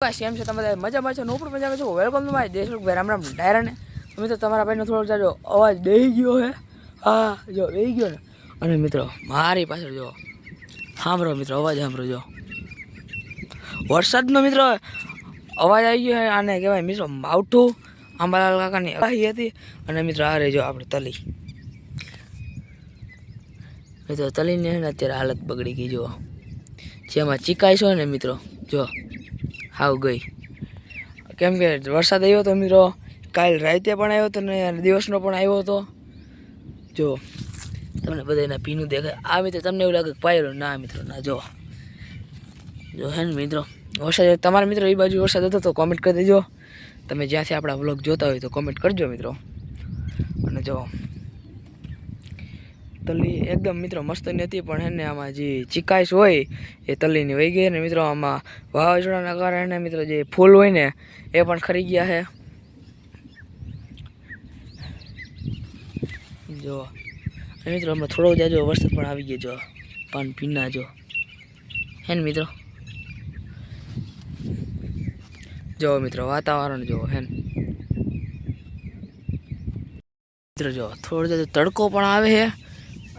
એમ છે, તમે મજામાં છો? પણ મજામાં છું. વેલકમ ટુ માય દેશ ભાઈ. રામ રામ. ડાયરાને મિત્રો, તમારા ભાઈનો થોડોક જાજો અવાજ દઈ ગયો હે. હા, જો દઈ ગયો ને. અને મિત્રો, મારી પાછળ જો, સાંભળો મિત્રો, અવાજ સાંભળો જો. વરસાદનો મિત્રો, અવાજ આવી ગયો હે, આને કહેવાય મિત્રો માવઠું. આંબાલાલ કાકાની અવાહી હતી. અને મિત્રો, આ રહી જો આપણે તલી. મિત્રો, તલીને અત્યારે હાલત બગડી ગઈ જો. જેમાં ચીકાઈશો ને મિત્રો, જો. હાવ ગઈ. કેમ કે વરસાદ આવ્યો તો મિત્રો કાલ રાતે પણ આવ્યો હતો ને દિવસનો પણ આવ્યો હતો. જો, તમને બધાના પીનું દેખાય. આ મિત્રો તમને એવું લાગે કે પાયેલો ના મિત્રો, ના, જો. જો હે ને મિત્રો, વરસાદ તમારા મિત્રો એ બાજુ વરસાદ હતો તો કોમેન્ટ કરી દેજો. તમે જ્યાંથી આપણા વ્લોગ જોતા હોય તો કોમેન્ટ કરજો મિત્રો. અને જો તલી એકદમ મિત્રો મસ્ત નથી પણ એને આમાં જે ચિકાઈશ હોય એ તલીની વહી ગઈ ને મિત્રો આમાં વાવાઝોડાના કારણે મિત્રો જે ફૂલ હોય ને એ પણ ખરી ગયા છે જો મિત્રો હમણાં થોડો જાજો વરસાદ પણ આવી ગયો જો, પાન પીના જો. હે ને મિત્રો? જો મિત્રો, વાતાવરણ જો હે મિત્રો જો, થોડો જાજો તડકો પણ આવે છે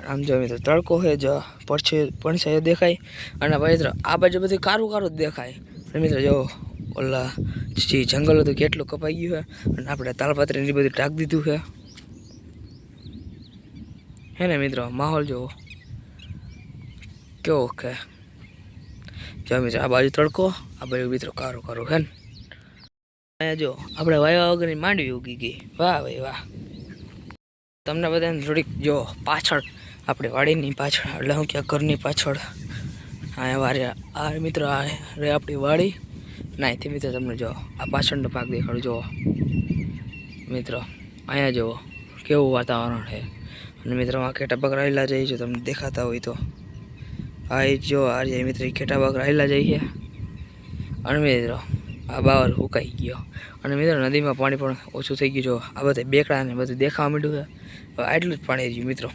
આમ જો મિત્રો, તડકો છે જો પડછે પડછાયો દેખાય. અને મિત્રો, આ બાજુ બધું કારું કારું જ દેખાય. મિત્રો, જો ઓલા જે જંગલ હતું, કેટલું કપાઈ ગયું છે. અને આપણે તાલપત્રીને બધું ટાંક દીધું છે. હે ને મિત્રો, માહોલ જોવો કેવો કે જો મિત્રો, આ બાજુ તડકો, આ બાજુ મિત્રો કારું કારું હે ને. અહીંયા જો, આપણે વાયવા વગરની માંડવી ઉગી ગઈ. વાહ ભાઈ વાહ. તમને બધાને થોડીક જો પાછળ આપણે વાડીની પાછળ, એટલે હું ક્યાં ઘરની પાછળ? અહીંયા વારે, આ મિત્રો, આ રે આપણી વાડી. ના, અહીંથી મિત્રો, તમને જો આ પાછળનો ભાગ દેખાડું, જુઓ. મિત્રો, અહીંયા જુઓ, કેવું વાતાવરણ છે. અને મિત્રો આ ખેટા બગ રહેલા જઈએ છે, તમને દેખાતા હોય તો. આ જો આ જે મિત્રો, એ ખેટા બગ રહેલા જાય છે. અને મિત્રો, આ બાવર હુકાઈ ગયો. અને મિત્રો, નદીમાં પાણી પણ ઓછું થઈ ગયું જો આ બધા બેકડા ને બધું દેખાવા માંડ્યું છે. આટલું જ પાણી રહ્યું, મિત્રો.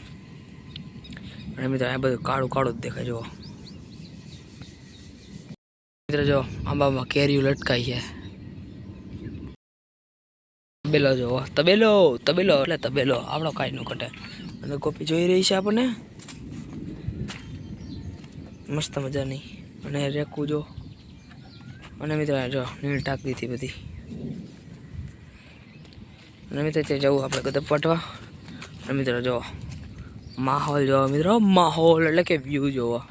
અને મિત્રો, આ બધું કાળું કાળું જ દેખાય, જુઓ. મિત્રો જો આંબામાં કેરીઓ લટકાઈ છે. તબેલો જો તબેલો તબેલો, એટલે તબેલો. આપણો કાંઈ ન કટે અને કોપી જોઈ રહી છે આપણને. મસ્ત મજાની. અને રેકું જો અને મિત્રો જો, નીણ ટાંક દીધી બધી. અને મિત્રો, ત્યાં જવું આપણે કદાચ પાટવા. અને મિત્રો જો માહોલ જોવો મિત્રો, માહોલ એટલે કે વ્યૂ જોવો.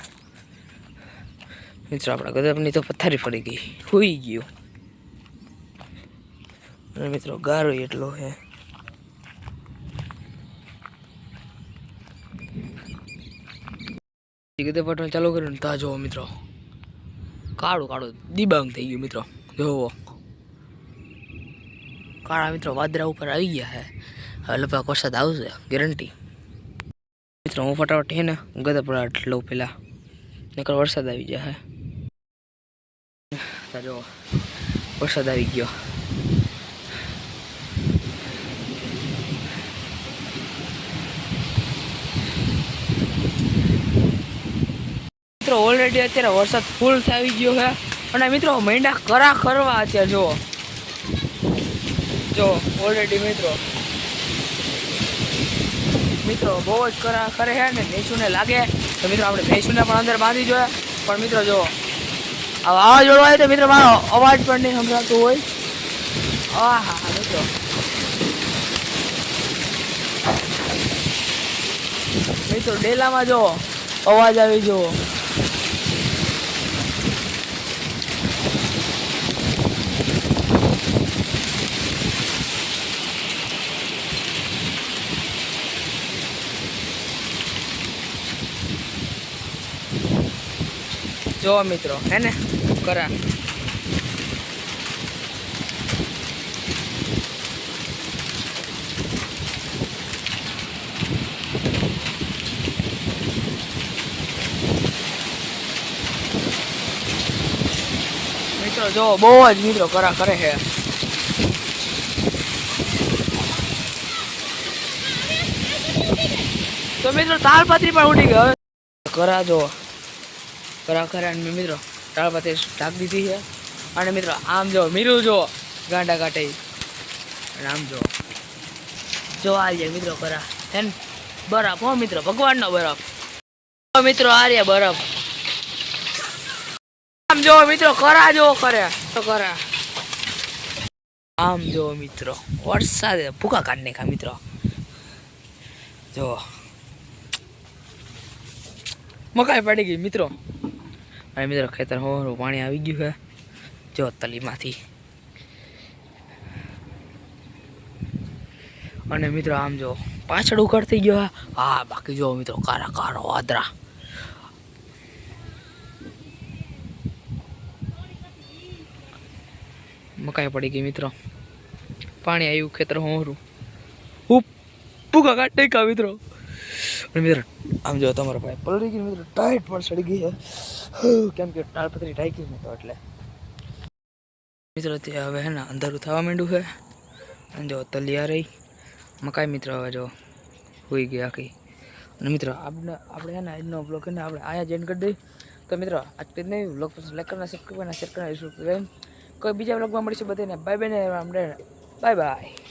મિત્રો, આપણા ગદપની તો પથ્થારી પડી ગઈ, હોઈ ગયું. અને મિત્રો, ગારો એટલો છે. ગદપ પાટવાનું ચાલુ ને તા જોવો મિત્રો. કાળું કાળું દિબાંગ થઈ ગયું મિત્રો, જોવો. કાળા મિત્રો વાદરા ઉપર આવી ગયા છે. હવે લગભગ વરસાદ આવશે ગેરંટી મિત્રો હું ફટાફટ હે ને ગદા પડાટ લઉં પહેલાં નકર વરસાદ આવી જાય જો, વરસાદ આવી ગયો. મિત્રો ઓલરેડી અત્યારે વરસાદ ફૂલ થઈ ગયો છે અને મિત્રો મૈંડા કરા ખરવા અત્યારે જુઓ જો ઓલરેડી મિત્રો. મિત્રો, બહુ જ ખરે છે ને, ભેંસુને લાગે. તો મિત્રો, આપણે ભેંસુને પણ અંદર બાંધી જોઈએ. પણ મિત્રો, જો આ જોડવા હોય તો મિત્રો, મારો અવાજ પણ નહીં સંભળાતો હોય. આ હા હા મિત્રો. મિત્રો, ડેલામાં જો અવાજ આવી જુઓ જો મિત્રો, હે ને? કરા. મિત્રો જો બહુ જ મિત્રો કરા કરે છે. તો મિત્રો, તાલપત્રી પણ ઉડી ગયો કરા જો કરા અને મિત્રો તાળપાતી ઢાંક દીધી છે. અને મિત્રો, આમ જો, મીરું જો, ગાંડા કાઢે અને આમ જો. જો આ મિત્રો કરા હે ને? બરફ, હો મિત્રો, ભગવાનનો બરફ. મિત્રો આ બરફ. આમ જો મિત્રો કરા જો કરે તો કરા આમ જો મિત્રો, વરસાદ ભૂકા કાઢ નાખા મિત્રો. જો. મકાઈ પડી ગઈ, મિત્રો. અને મિત્રો ખેતર હોવાનું પાણી આવી ગયું છે. જો તલીમાંથી. અને મિત્રો આમ જો પાછળ ઉઘાડ થઈ ગયો હા, બાકી જો મિત્રો કારા કારો વાદરા. મકાઈ પડી ગઈ મિત્રો. પાણી આવ્યું ખેતર હોરું ઉપ પૂકા કાઢ મિત્રો. મિત્રો, આમ જો તમારો ભાઈ પલળી ગયો મિત્રો, ટાઈટ પણ સડી ગઈ છે. કેમ કે તાળપત્રી ઢાંકી નતો એટલે મિત્રો તે હવે હે ને અંધારું થવા માંડ્યું છે. અને જો તલિયા રહી. મકાઈ મિત્ર હવે જો હોઈ ગઈ આખી. અને મિત્રો આપણે આપણે હે ને આજનો બ્લોગ ને આપણે આયા જોઈન કરી દઈ તો મિત્રો, આજ જ નહીં બ્લોગ પછી લાઈક કરના સબસ્ક્રાઈબ કરના શેર કરના કોઈ બીજા બ્લોગમાં મળીશું બધાને. બાય બાય ને બાય બાય